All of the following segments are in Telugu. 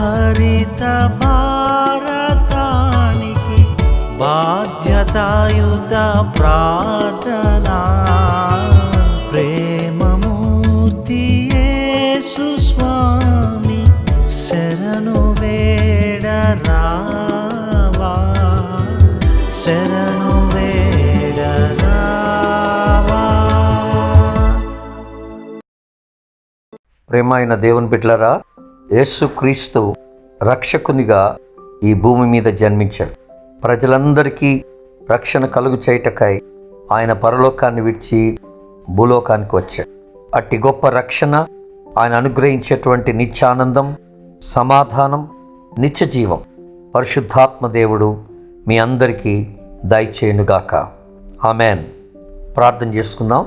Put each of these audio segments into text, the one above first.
హరిత భారతానికి బాధ్యతాయుత ప్రార్థనా. ప్రేమమూర్తి స్వామి శరణు వేడరా ప్రేమ అయిన దేవుని బిడ్లరా యేసుక్రీస్తు రక్షకునిగా ఈ భూమి మీద జన్మించాడు. ప్రజలందరికీ రక్షణ కలుగు చేయుటకై ఆయన పరలోకాన్ని విడిచి భూలోకానికి వచ్చాడు. అట్టి గొప్ప రక్షణ ఆయన అనుగ్రహించేటువంటి నిత్యానందం సమాధానం నిత్య జీవం పరిశుద్ధాత్మ దేవుడు మీ అందరికీ దయచేయునుగాక. ఆమెన్. ప్రార్థన చేసుకుందాం.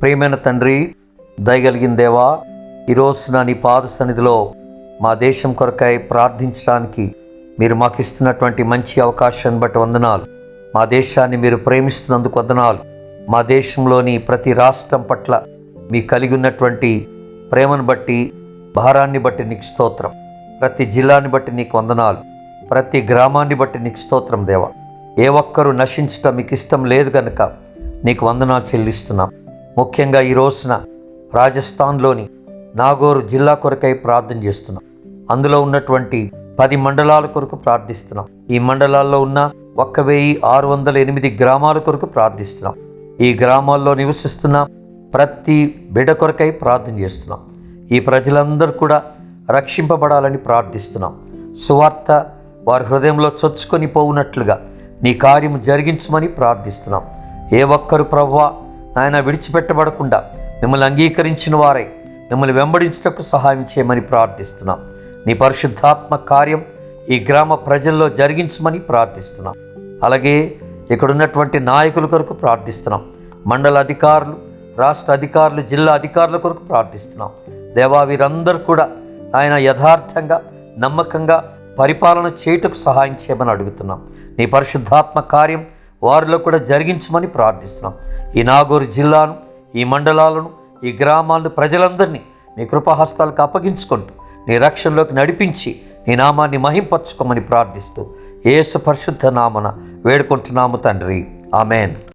ప్రియమైన తండ్రి దయగలిగిన దేవా నా నీ పాద సన్నిధిలో మా దేశం కొరకై ప్రార్థించడానికి మీరు మాకు ఇస్తున్నటువంటి మంచి అవకాశాన్ని బట్టి వందనాలు. మా దేశాన్ని మీరు ప్రేమిస్తున్నందుకు వందనాలు. మా దేశంలోని ప్రతి రాష్ట్రం పట్ల మీ కలిగి ఉన్నటువంటి ప్రేమను బట్టి భారాన్ని బట్టి నీకు స్తోత్రం. ప్రతి జిల్లాని బట్టి నీకు వందనాలు. ప్రతి గ్రామాన్ని బట్టి నీకు స్తోత్రం దేవా. ఏ ఒక్కరూ నశించటం మీకు ఇష్టం లేదు కనుక నీకు వందనాలు చెల్లిస్తున్నాం. ముఖ్యంగా ఈ రోజున రాజస్థాన్లోని నాగోరు జిల్లా కొరకై ప్రార్థన చేస్తున్నాం. అందులో ఉన్నటువంటి పది మండలాల కొరకు ప్రార్థిస్తున్నాం. ఈ మండలాల్లో ఉన్న ఒక్క వెయ్యి ఆరు వందల ఎనిమిది గ్రామాల కొరకు ప్రార్థిస్తున్నాం. ఈ గ్రామాల్లో నివసిస్తున్న ప్రతి బిడ కొరకై ప్రార్థన చేస్తున్నాం. ఈ ప్రజలందరూ కూడా రక్షింపబడాలని ప్రార్థిస్తున్నాం. సువార్త వారి హృదయంలో చొచ్చుకొని పోవునట్లుగా నీ కార్యము జరిగించమని ప్రార్థిస్తున్నాం. ఏ ఒక్కరు ప్రవ్వా నాయన విడిచిపెట్టబడకుండా మిమ్మల్ని అంగీకరించిన వారై మిమ్మల్ని వెంబడించుటకు సహాయం చేయమని ప్రార్థిస్తున్నాం. నీ పరిశుద్ధాత్మ కార్యం ఈ గ్రామ ప్రజల్లో జరిగించమని ప్రార్థిస్తున్నాం. అలాగే ఇక్కడున్నటువంటి నాయకుల కొరకు ప్రార్థిస్తున్నాం. మండల అధికారులు రాష్ట్ర అధికారులు జిల్లా అధికారుల కొరకు ప్రార్థిస్తున్నాం. దేవా వీరందరూ కూడా ఆయన యథార్థంగా నమ్మకంగా పరిపాలన చేయుటకు సహాయం చేయమని అడుగుతున్నాం. నీ పరిశుద్ధాత్మ కార్యం వారిలో కూడా జరిగించమని ప్రార్థిస్తున్నాం. ఈ నాగూరు జిల్లాను ఈ మండలాలను ఈ గ్రామాలను ప్రజలందరినీ నీ కృపాహస్తాలకు అప్పగించుకుంటూ నీ రక్షణలోకి నడిపించి నీ నామాన్ని మహింపరచుకోమని ప్రార్థిస్తూ ఏసు పరిశుద్ధ నామన వేడుకుంటున్నాము తండ్రి. ఆమెన్.